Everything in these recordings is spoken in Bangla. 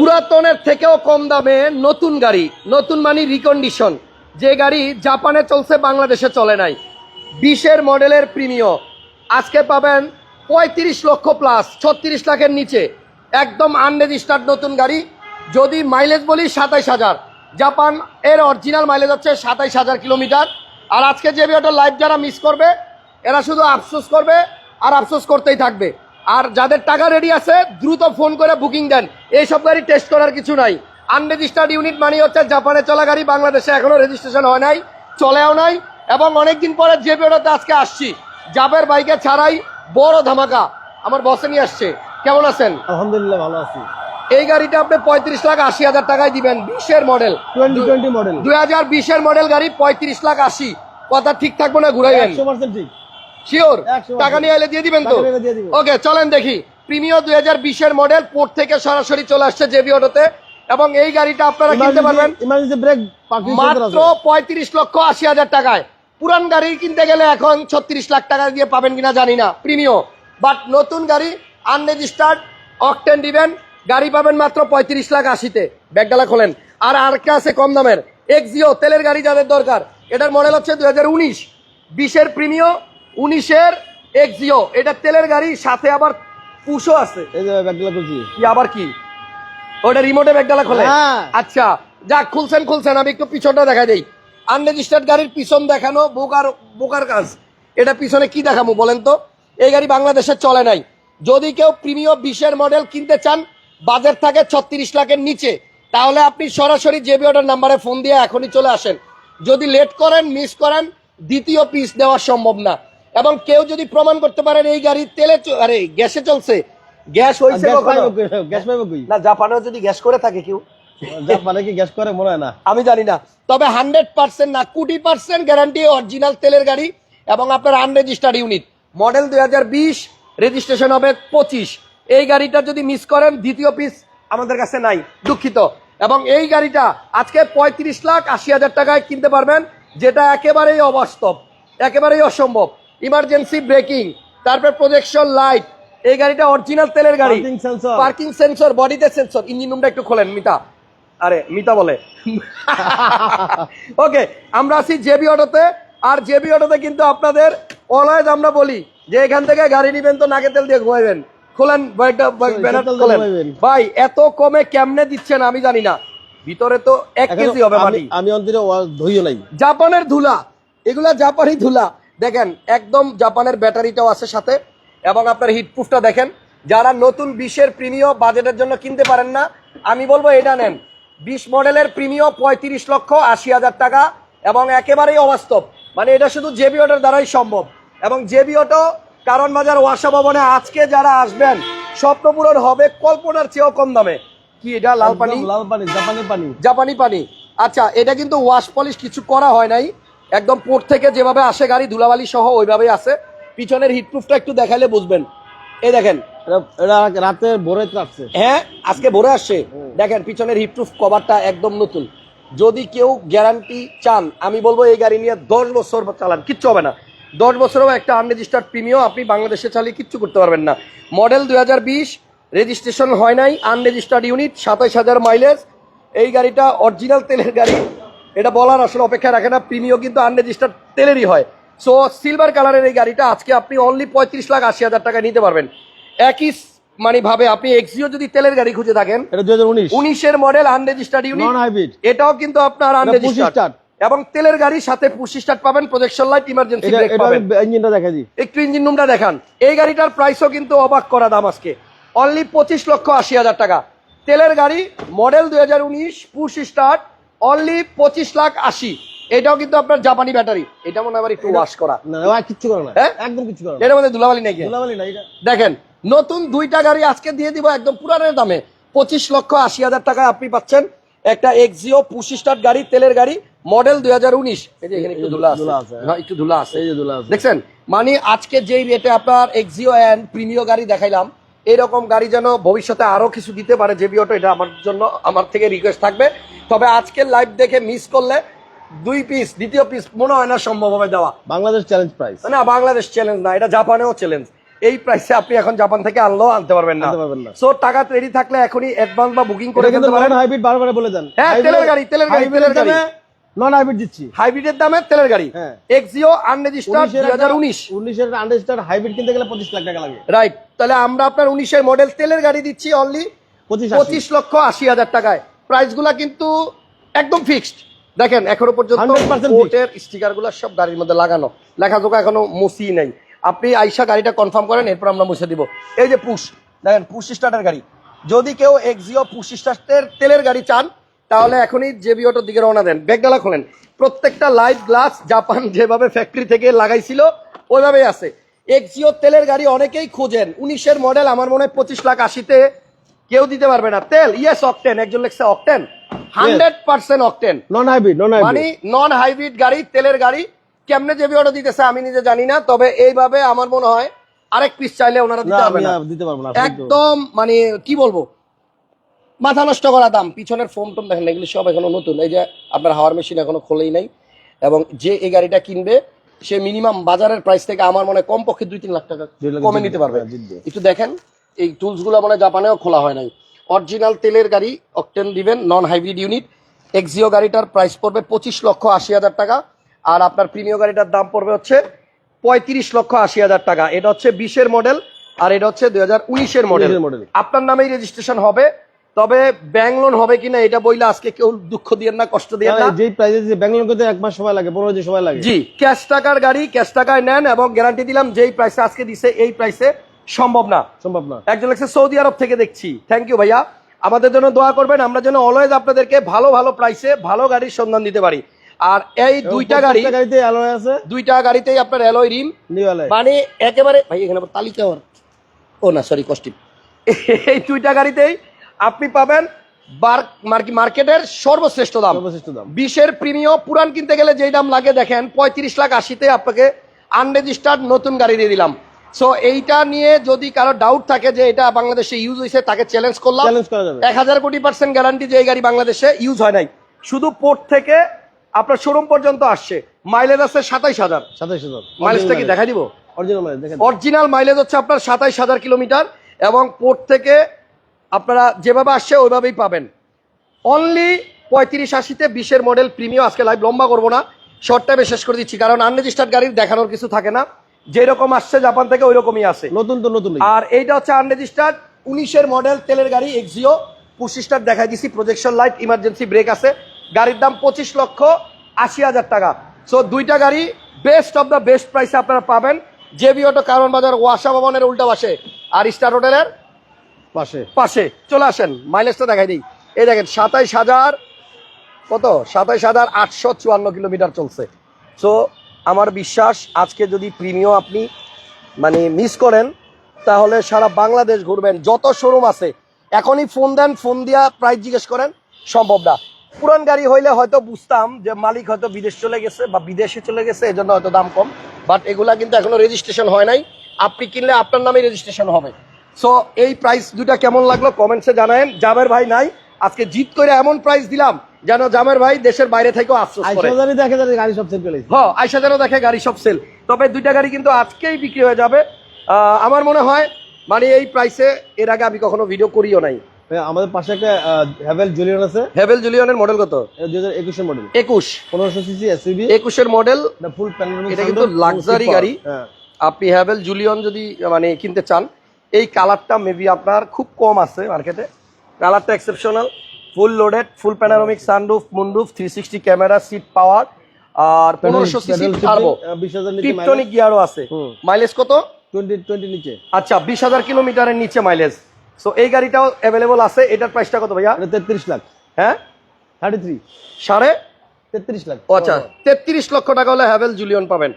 পুরাতনের থেকেও কম দামে নতুন গাড়ি, নতুন মানে রিকন্ডিশন যে গাড়ি জাপানে চলছে, বাংলাদেশে চলে নাই। বিশের মডেলের প্রিমিয় আজকে পাবেন পঁয়ত্রিশ লক্ষ প্লাস ছত্রিশ লাখের নিচে। একদম আনরেজিস্টার্ড নতুন গাড়ি। যদি মাইলেজ বলি সাতাইশ হাজার। জাপান, এর অরিজিনাল মাইলেজ হচ্ছে সাতাইশ হাজার কিলোমিটার আর আজকে যে ভিডিওটা লাইভ যারা মিস করবে, এরা শুধু আফসোস করবে আর আফসোস করতেই থাকবে। আর যাদের টাকা রেডি আছে দ্রুত ফোন করে বুকিং দেন। এইসব গাড়ি টেস্ট করার কিছু নাই। আনরেজিস্টার্ড ইউনিট মানে হচ্ছে জাপানে চলা গাড়ি বাংলাদেশে এখনও রেজিস্ট্রেশন হয় নাই চলেও নাই এবং অনেকদিন পরে যে ভিডিওতে আজকে আসছি জাবের বাইকে ছাড়াই বড় ধামাকা আমার বসে নিয়ে আসছে। কেমন আছেন? আলহামদুলিল্লাহ ভালো আছি। এই গাড়িটা আপনি পঁয়ত্রিশ লাখ আশি হাজার টাকায় দিবেন বিশের মডেল টোয়েন্টি টোয়েন্টি মডেল দুই হাজার বিশের মডেল গাড়ি পঁয়ত্রিশ লাখ আশি। কথা ঠিক থাকব না ঘুরাইবেন। একশো পার্সেন্ট ঠিক। শিওর টাকা নিয়ে এলে দিয়ে দিবেন তো। ওকে চলেন দেখি। প্রিমিয় দুই হাজার বিশের মডেল পোর্ট থেকে সরাসরি চলে আসছে জেবি অটোতে এবং এই গাড়িটা আপনারা কিনতে পারবেন। মাত্র পঁয়ত্রিশ লক্ষ আশি হাজার টাকায়। পুরান গাড়ি কিনতে গেলে এখন ছত্রিশ লাখ টাকা দিয়ে পাবেন কিনা জানি না। প্রিমিয় বাট নতুন গাড়ি আনরেজিস্টার্ড অকটেন দিবেন। গাড়ি পাবেন মাত্র পঁয়ত্রিশ লাখ আশিতে। ব্যাগডালা খোলেন। আর আরেকটা আছে কম দামের? এক্সিও তেলের গাড়ি যাদের দরকার। এটার মডেল হচ্ছে দু হাজার উনিশ। বিশের প্রিমিয় উনিশের এক্সিও এটা তেলের গাড়ি সাথে আবার পুশো আছে। এই যে ব্যাগগুলো খুলছি। কি আবার কি? ওটা রিমোটে ব্যাগডালা খোলে? হ্যাঁ। আচ্ছা যাক খুলছেন খুলছেন আমি একটু পিছনটা দেখা দেই। আনরেজিস্টার্ড গাড়ির পিছন দেখানো বোকার বোকার কাজ। এটা পিছনে কি দেখাবো বলেন তো? এই গাড়ি বাংলাদেশে চলে নাই। যদি কেউ প্রিমিয়াম বিশের মডেল কিনতে চান বাজেট থাকে ছত্রিশ লাখের নিচে তাহলে আপনি সরাসরি জেবি অর্ডার নাম্বারে ফোন দিয়ে এখনই চলে আসেন। যদি লেট করেন মিস করেন দ্বিতীয় পিস দেওয়া সম্ভব না। এবং কেউ যদি প্রমাণ করতে পারেন এই গাড়ি তেলে আরে গ্যাসে চলছে গ্যাস হয়েছে গ্যাস না জাপানেও যদি গ্যাস করে থাকে কেউ। জাপানে কি গ্যাস করে? মনে হয় না। আমি জানি না। তবে হান্ড্রেড পার্সেন্ট না কুড়ি পার্সেন্ট গ্যারান্টি অরিজিনাল তেলের গাড়ি এবং আপনার আনরেজিস্টার্ড ইউনিট। মডেল দুই হাজার বিশ রেজিস্ট্রেশন হবে পঁচিশ। এই গাড়িটা যদি মিস করেন দ্বিতীয় পিস আমাদের কাছে নাই দুঃখিত। এবং এই গাড়িটা আজকে পঁয়ত্রিশ লাখ আশি হাজার টাকায় কিনতে পারবেন যেটা একেবারেই অবাস্তব একেবারেই অসম্ভব। ইমার্জেন্সি ব্রেকিং তারপর প্রজেকশন লাইট এই গাড়িটা অরিজিনাল তেলের গাড়ি। পার্কিং সেন্সর বডিতে সেন্সর ইঞ্জিন রুমটা একটু খোলেন মিতা। আরে মিতা বলে। ওকে আমরা আছি জেবি অটোতে আর জেবি অটোতে কিন্তু আপনাদের অলওয়েজ আমরা বলি যে এখান থেকে গাড়ি নিবেন তো নাকে তেল দিয়ে ঘুমাইবেন। খোলেন ব্যানার খোলেন। ভাই এত কমে কেমনে দিচ্ছেন আমি জানি না। ভিতরে তো এক কেজি হবে আমি- আমি অন্তরে ধুইও নাই। জাপানের ধুলা। এগুলা জাপানি ধুলা। দেখেন একদম জাপানের ব্যাটারিটাও আছে সাথে। এবং আপনার হিটপ্রুফটা দেখেন যারা নতুন বিশের প্রিমিয় বাজেটের জন্য কিনতে পারেন না আমি বলব এটা নেন। বিশ মডেলের প্রিমিয় পঁয়ত্রিশ লক্ষ আশি হাজার টাকা এবং একেবারেই অবাস্তব। মানে এটা শুধু জেবি অটোর দ্বারাই সম্ভব। এবং জেবি অটো কারণ বাজার ওয়াসা ভবনে আজকে যারা আসবেন স্বপ্ন পূরণ হবে কল্পনার চেয়েও কম দামে। কি এটা লাল পানি? লাল পানি জাপানি পানি। জাপানি পানি। আচ্ছা এটা কিন্তু ওয়াশ পলিশ কিছু করা হয় নাই। একদম পোর্ট থেকে যেভাবে আসে গাড়ি ধুলাবালি সহ ওইভাবেই আসে পিছনের হিটপ্রুফটা একটু দেখাইলে বুঝবেন। এই দেখেন। রাতে ভোরে রাখছে হ্যাঁ আজকে ভোরে আসছে। দেখেন পিছনের হিটপ্রুফ কভারটা একদম নতুন। যদি কেউ গ্যারান্টি চান আমি বলব এই গাড়ি নিয়ে দশ বছর চালান কিচ্ছু হবে না। দশ বছরেও একটা আনরেজিস্টার্ড প্রিমিয়াম আপনি বাংলাদেশে চালিয়ে কিচ্ছু করতে পারবেন না। মডেল দুই হাজার বিশ রেজিস্ট্রেশন হয় নাই আনরেজিস্টার্ড ইউনিট সাতাইশ হাজার মাইলেজ এই গাড়িটা অরিজিনাল তেলের গাড়ি এটা বলার আসলে অপেক্ষা রাখে না প্রিমিও কিন্তু আনরেজিস্টার্ড তেলেরই হয়। সো সিলভার কালারের এই গাড়িটা আজকে আপনি অনলি পঁয়ত্রিশ লাখ আশি হাজার টাকা নিতে পারবেন। একই মানে ভাবে আপনি এক্সিও যদি তেলের গাড়ি খুঁজে থাকেন এটা দুই হাজার উনিশ। উনিশের মডেল আনরেজিস্টার্ড ইউনিট এটাও কিন্তু আপনার আনরেজিস্টার্ড এবং তেলের গাড়ির সাথে পুশি স্টার্ট পাবেন প্রজেকশন লাইট ইমার্জেন্সি ব্রেক পাবেন। ইঞ্জিনটা দেখা দিই। একটু ইঞ্জিন রুমটা দেখান। এই গাড়িটার প্রাইসও কিন্তু অবাক করা দাম আজকে। অনলি পঁচিশ লক্ষ আশি হাজার টাকা। তেলের গাড়ি মডেল দুই হাজার উনিশ পুশ স্টার্ট অনলি পঁচিশ লাখ আশি। এটাও কিন্তু আপনার জাপানি ব্যাটারি। এটা মনে হয় একটু ওয়াশ করা। না আর করে না। হ্যাঁ? একদম করে এটার মধ্যে ধুলাবালি নাকি? ধুলাবালি না এটা দেখেন নতুন দুইটা গাড়ি আজকে দিয়ে দিব একদম পুরানের দামে। পঁচিশ লক্ষ আশি হাজার টাকায় আপনি পাচ্ছেন একটা এক্সিও পুশি স্টার্ট গাড়ি তেলের গাড়ি মডেল দুই হাজার উনিশ। একটু ধুলা আছে। আছে। হ্যাঁ। একটু ধুলা আছে। দেখছেন? মানে আজকে যেই রেটে আপনার এক্সিও অ্যান্ড প্রিমিয় গাড়ি দেখাইলাম এরকম গাড়ি যেন ভবিষ্যতে আরও কিছু দিতে পারে জেবি অটো এটা আমার জন্য আমার থেকে রিকোয়েস্ট থাকবে। তবে আজকের লাইভ দেখে মিস করলে দুই পিস দ্বিতীয় পিস মনে হয় না সম্ভব হবে দেওয়া। বাংলাদেশ চ্যালেঞ্জ প্রাইস না বাংলাদেশ চ্যালেঞ্জ না এটা জাপানেও চ্যালেঞ্জ এই প্রাইসে আপনি এখন জাপান থেকে আনলেও আনতে পারবেন না। সো টাকা রেডি থাকলে এখনই অ্যাডভান্স বা বুকিং করে কিন্তু হাইব্রিড বারবার বলে দেন। হ্যাঁ, তেলের গাড়ি, তেলের গাড়ি, তেলের গাড়ি। নন হাইব্রিড দিচ্ছি। হাইব্রিডের দামে তেলের গাড়ি। হ্যাঁ। এক্সিও আনরেজিস্টার্ড দুই হাজার উনিশ। উনিশের আন্ডারস্টার হাইব্রিড কিনতে গেলে পঁচিশ লাখ টাকা লাগে রাইট তাহলে আমরা আপনার উনিশের মডেল তেলের গাড়ি দিচ্ছি অনলি পঁচিশ লক্ষ আশি হাজার টাকায়। প্রাইসগুলা কিন্তু একদম ফিক্সড দেখেন এখনও পর্যন্ত 100% কোটের স্টিকারগুলো সব গাড়ির মধ্যে লাগানো। লেখাজোকা এখনও মুসি নাই। আপনি আইসা গাড়িটা কনফার্ম করেন এরপর আমরা মুছে দিব। এই যে পুশ দেখেন পুশ স্টার্টের গাড়ি। যদি কেউ এক্সিও পুশ স্টার্টের তেলের গাড়ি চান তাহলে এখনই জেবি অটোর দিকে রওনা দেন। ব্যাগডালা খোলেন। প্রত্যেকটা লাইট গ্লাস জাপান যেভাবে ফ্যাক্টরি থেকে লাগাইছিল ওইভাবেই আছে। এক্সিও তেলের গাড়ি অনেকেই খোঁজেন। উনিশের মডেল আমার মনে হয় পঁচিশ লাখ আশিতে কেউ দিতে পারবে না। তেল ইয়েস অকটেন একজন লেখছে octane hundred percent octane non hybrid non মানে নন হাইব্রিড গাড়ি তেলের গাড়ি। কেমনে যে অর্ডার দিতেছে আমি নিজে জানি না তবে এইভাবে আমার মনে হয় আরেক পিস চাইলে ওনারা দিতে পারবে না। দিতে পারব না একদম মানে কি বলব? মাথা নষ্ট করা দাম। পিছনের ফোম টোম দেখেন এগুলো সব এখনও নতুন। এই যে আপনার হাওয়ার মেশিন এখনও খোলেই নাই। এবং যে এই গাড়িটা কিনবে সে মিনিমাম বাজারের প্রাইস থেকে আমার মনে কমপক্ষে দুই তিন লাখ টাকা কমে নিতে পারবে। একটু দেখেন এই টুলসগুলো মানে জাপানেও খোলা হয় নাই। অরিজিনাল তেলের গাড়ি অকটেন দিবেন নন হাইব্রিড ইউনিট এক্সিও গাড়িটার প্রাইস পড়বে পঁচিশ লক্ষ আশি হাজার টাকা। আর আপনার প্রিমিয় গাড়িটার দাম পড়বে হচ্ছে পঁয়ত্রিশ লক্ষ আশি হাজার টাকা। এটা হচ্ছে বিশের মডেল আর এটা হচ্ছে দুই হাজার উনিশের মডেল 19 এর model। আপনার নামেই রেজিস্ট্রেশন হবে। তবে ব্যাংক লোন হবে কিনা এটা বইলে আজকে কেউ দুঃখ দিয়ে না কষ্ট দিয়েন না। যেই প্রাইসে দিচ্ছে ব্যাঙ্গালোর করতে এক মাস সময় লাগে পনেরো দিন সময় লাগে। জি ক্যাশ টাকার গাড়ি ক্যাশ টাকায় নেন এবং গ্যারান্টি দিলাম যেই প্রাইসে আজকে দিছে এই প্রাইসে সম্ভব না। সম্ভব না। একজন লেখছে সৌদি আরব থেকে দেখছি। থ্যাংক ইউ ভাইয়া। আমাদের জন্য দোয়া করবেন আমরা যেন অলওয়েজ আপনাদেরকে ভালো ভালো প্রাইসে ভালো গাড়ির সন্ধান দিতে পারি। আর এই দুইটা গাড়ি গাড়িতে অ্যালয় আছে। দুইটা গাড়িতেই আপনার অ্যালয় রিম মানে একেবারে ভাই এখানে তালিকা ও না সরি কস্টিপ এই দুইটা গাড়িতেই আপনি পাবেন মার্কেটের সর্বশ্রেষ্ঠ দাম। সর্বশ্রেষ্ঠ দাম। বিশের প্রিমিয় পুরান কিনতে গেলে যেই দাম লাগে দেখেন পঁয়ত্রিশ লাখ আশিতে আপনাকে আনরেজিস্টার্ড নতুন গাড়ি দিয়ে দিলাম। সো এইটা নিয়ে যদি কারও ডাউট থাকে যে এটা বাংলাদেশে ইউজ হয়েছে তাকে চ্যালেঞ্জ করলাম। এক হাজার কোটি পার্সেন্ট গ্যারান্টি যে এই গাড়ি বাংলাদেশে ইউজ হয় নাই। শুধু পোর্ট থেকে আপনার শোরুম পর্যন্ত আসছে। মাইলেজ আছে সাতাইশ হাজার। সাতাইশ হাজার। মাইলেজটা কি দেখা দিব? অরিজিনাল মাইলেজ অরিজিনাল মাইলেজ হচ্ছে আপনার সাতাইশ হাজার কিলোমিটার এবং পোর্ট থেকে আপনারা যেভাবে আসছে ওইভাবেই পাবেন। অনলি পঁয়ত্রিশ আশিতে বিশের মডেল প্রিমিয়াম আজকে লাইভ লম্বা করব না। শর্ট টাইমে শেষ করে দিচ্ছি কারণ আনরেজিস্টার্ড গাড়ির দেখানোর কিছু থাকে না। যেরকম আসছে জাপান থেকে ওই রকমই আছে। নতুন তো নতুন আর এইটা হচ্ছে আনরেজিস্টার্ড উনিশের মডেল তেলের গাড়ি এক্সিও পুশিস্টার দেখা দিছি প্রজেকশন লাইট ইমার্জেন্সি ব্রেক আছে। গাড়ির দাম পঁচিশ লক্ষ আশি হাজার টাকা। সো দুইটা গাড়ি বেস্ট অফ দ্য বেস্ট প্রাইসে আপনারা পাবেন। জেবি অটো কারণ বাজার ওয়াসা ভবনের উল্টা পাশে। আর স্টার হোটেলের পাশে পাশে, চলে আসেন মাইলেজটা দেখাই দিই এই দেখেন, সাতাইশ হাজার, কত? সাতাইশ হাজার আটশো চুয়ান্ন কিলোমিটার চলছে। সো আমার বিশ্বাস, আজকে যদি প্রিমিয়াম আপনি মানে মিস করেন, তাহলে সারা বাংলাদেশ ঘুরবেন। যত শোরুম আছে, এখনই ফোন দেন ফোন দিয়া প্রাইস জিজ্ঞেস করেন, সম্ভব না। পুরান গাড়ি হইলে হয়তো বুঝতাম যে মালিক হয়তো বিদেশ চলে গেছে বা বিদেশে চলে গেছে, এজন্য হয়তো দাম কম। বাট এগুলা কিন্তু এখনও রেজিস্ট্রেশন হয় নাই। আপনি কিনলে আপনার নামে রেজিস্ট্রেশন হবে। সো এই প্রাইস দুটা কেমন লাগল? কমেন্টসে জানায়েন। জাবের ভাই নাই। আজকে জিত করে এমন প্রাইস দিলাম যেন জামের ভাই দেশের বাইরে থেকেও আফসোস করে। গাড়ি সব সেল করে হ আইসা যেন দেখে গাড়ি সব সেল তবে দুইটা গাড়ি কিন্তু আজকেই বিক্রি হয়ে যাবে। আমার মনে হয় মানে এই প্রাইসে এর আগে আমি কখনো ভিডিও করিও নাই। আমাদের পাশে একটা হ্যাভেল জুলিয়ন আছে। হেভেল জুলিয়নের মডেল কত? দুই হাজার একুশের মডেল একুশ। পনেরোশো সিসি এসইবি একুশের মডেল ফুল এটা কিন্তু luxury গাড়ি। হ্যাঁ। আপনি হ্যাভেল জুলিয়ন যদি মানে কিনতে চান এই কালারটা মেবি আপনার খুব কম আছে মার্কেটে। কালারটা exceptional full loaded full panoramic sunroof moonroof three sixty camera seat power আর পনেরোশো সিসি টিপটনিক গিয়ারও আছে। মাইলেজ কত? টোয়েন্টি নিচে। আচ্ছা বিশ হাজার কিলোমিটারের নিচে মাইলেজ সো এই গাড়িটাও অ্যাভেলেবল আছে। এটার প্রাইসটা কত ভাইয়া? তেত্রিশ লাখ। হ্যাঁ? থার্টি থ্রি সাড়ে? তেত্রিশ লাখ। আচ্ছা তেত্রিশ লক্ষ টাকা হলে হ্যাভেল জুলিয়ন পাবেন।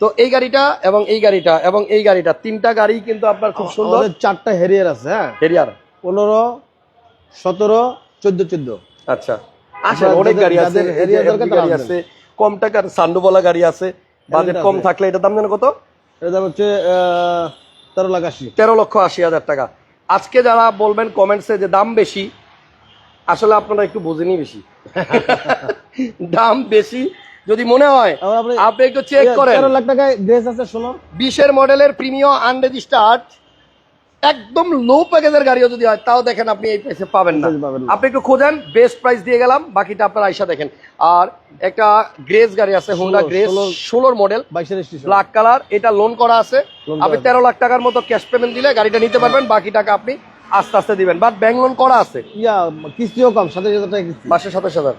তো এই গাড়িটা এবং এই গাড়িটা এবং এই গাড়িটা তিনটা গাড়ি কিন্তু আপনার খুব সুন্দর। চারটা হেরিয়ার আছে হ্যাঁ? হেরিয়ার। পনেরো সতেরো চোদ্দ চোদ্দ। আচ্ছা। আসেন অনেক গাড়ি আছে তারা গাড়ি আছে কম টাকার সান্ডুবলা গাড়ি আছে বাজেট কম থাকলে এটার দাম যেন কত? দাম হচ্ছে তেরো লাখ আশি। তেরো লক্ষ আশি হাজার টাকা। আজকে যারা বলবেন কমেন্টসে যে দাম বেশি আসলে আপনারা একটু বোঝেনি বেশি। দাম বেশি যদি মনে হয় আপনি- একটু চেক করেন। তেরো লাখ টাকায় ড্রেস আছে ষোলো। বিশের মডেলের প্রিমিয়াম আনরেজিস্টার্ড একদম লো প্যাকেজের গাড়িও যদি হয় তাও দেখেন আপনি এই প্রাইসে পাবেন না। আপনি একটু খোঁজেন বেস্ট প্রাইস দিয়ে গেলাম বাকিটা আপনার আইসা দেখেন। আর একটা গ্রেস গাড়ি আছে হোন্ডা গ্রেস ষোলো। ষোলোর মডেল বাইশের স্টেশন ব্ল্যাক কালার এটা লোন করা আছে। আপনি তেরো লাখ টাকার মতো ক্যাশ পেমেন্ট দিলে গাড়িটা নিতে পারবেন বাকি টাকা আপনি আস্তে আস্তে দিবেন। বাট ব্যাংক লোন করা আছে। ইয়া কিস্তিও কম সাতাশ হাজার টাকা কিস্তি। মাসে সাতাশ হাজার।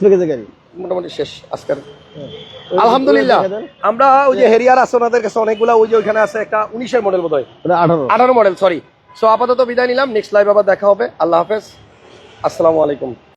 প্যাকেজের গাড়ি? মোটামুটি শেষ আজকের। আলহামদুলিল্লাহ। আমরা ওই যে হেরিয়ার আছে ওনাদের কাছে অনেকগুলা ওই যে ওইখানে আছে একটা উনিশের মডেল বোধ হয় আঠারো। আঠারো মডেল সরি সো আপাতত বিদায় নিলাম নেক্সট লাইভ আবার দেখা হবে। আল্লাহ হাফেজ। আসসালামু আলাইকুম।